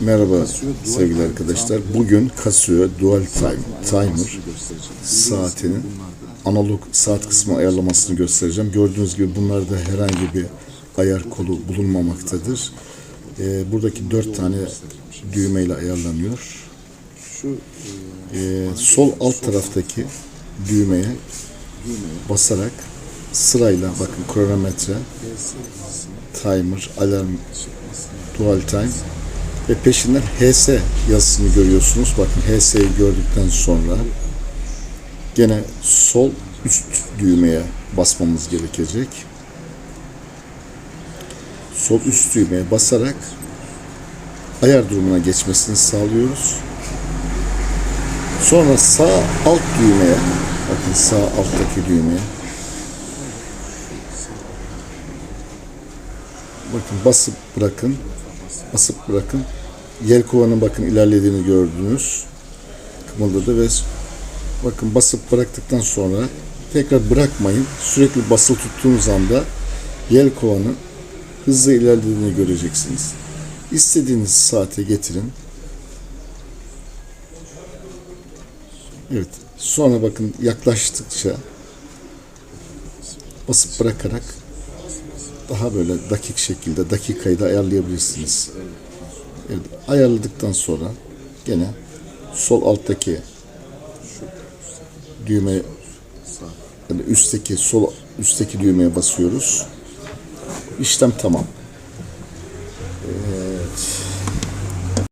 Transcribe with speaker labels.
Speaker 1: Merhaba sevgili arkadaşlar. Bugün Casio Dual Time Timer saatinin analog saat kısmı ayarlamasını göstereceğim. Gördüğünüz gibi bunlarda herhangi bir ayar kolu bulunmamaktadır. Ee, buradaki dört tane düğmeyle ayarlanıyor. Ee, sol alt taraftaki düğmeye basarak sırayla bakın kronometre, timer, alarm, dual time ve peşinden HS yazısını görüyorsunuz. Bakın HS'yi gördükten sonra gene sol üst düğmeye basmamız gerekecek. Sol üst düğmeye basarak ayar durumuna geçmesini sağlıyoruz. Sonra sağ alt düğmeye bakın sağ alttaki düğmeye bakın basıp bırakın basıp bırakın. Yelkovanın bakın ilerlediğini gördünüz. Kımıldadı ve bakın basıp bıraktıktan sonra tekrar bırakmayın. Sürekli basılı tuttuğunuz anda yelkovanın hızlı ilerlediğini göreceksiniz. İstediğiniz saate getirin. Evet. Sonra bakın yaklaştıkça basıp bırakarak daha böyle dakik şekilde dakikayı da ayarlayabilirsiniz. Evet, ayarladıktan sonra gene sol alttaki düğme yani üstteki sol üstteki düğmeye basıyoruz. İşlem tamam.